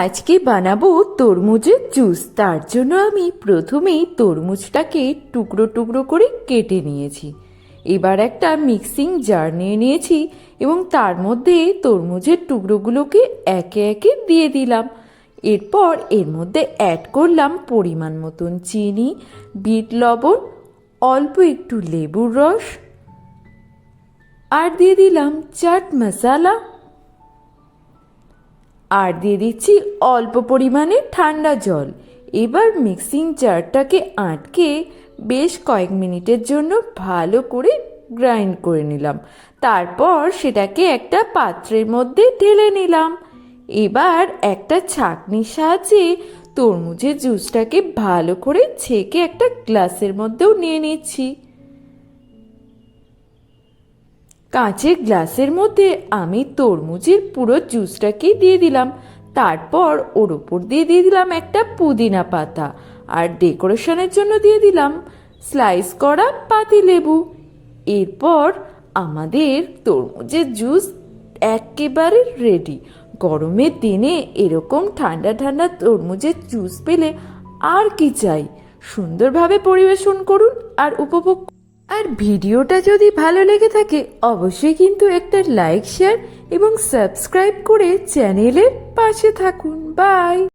আজকে বানাবো তরমুজের জুস। তার জন্য আমি প্রথমেই তরমুজটাকে টুকরো টুকরো করে কেটে নিয়েছি। এবার একটা মিক্সিং জার নিয়ে নিয়েছি এবং তার মধ্যে তরমুজের টুকরোগুলোকে একে একে দিয়ে দিলাম। এরপর এর মধ্যে অ্যাড করলাম পরিমাণ মতন চিনি, বিট লবণ, অল্প একটু লেবুর রস, আর দিয়ে দিলাম চাট মশালা। আর দিয়ে দিচ্ছি অল্প পরিমাণে ঠান্ডা জল। এবার মিক্সিং জারটাকে আটকে বেশ কয়েক মিনিটের জন্য ভালো করে গ্রাইন্ড করে নিলাম। তারপর সেটাকে একটা পাত্রের মধ্যে ঢেলে নিলাম। এবার একটা ছাঁকনির সাহায্যে তরমুজের জুসটাকে ভালো করে ছেঁকে একটা গ্লাসের মধ্যেও নিয়ে নিচ্ছি। কাঁচের গ্লাসের মধ্যে আমি তরমুজের পুরো জুসটাকে দিয়ে দিলাম। তারপর ওর ওপর দিয়ে দিয়ে দিলাম একটা পুদিনা পাতা আর ডেকোরেশনের জন্য দিয়ে দিলাম স্লাইস করা পাতি লেবু। এরপর আমাদের তরমুজের জুস একেবারে রেডি। গরমের দিনে এরকম ঠান্ডা ঠান্ডা তরমুজের জুস পেলে আর কি চাই? সুন্দরভাবে পরিবেশন করুন আর উপভোগ আর ভিডিওটা যদি ভালো লেগে থাকে, অবশ্যই কিন্তু একটা লাইক, শেয়ার এবং সাবস্ক্রাইব করে চ্যানেলের পাশে থাকুন। বাই!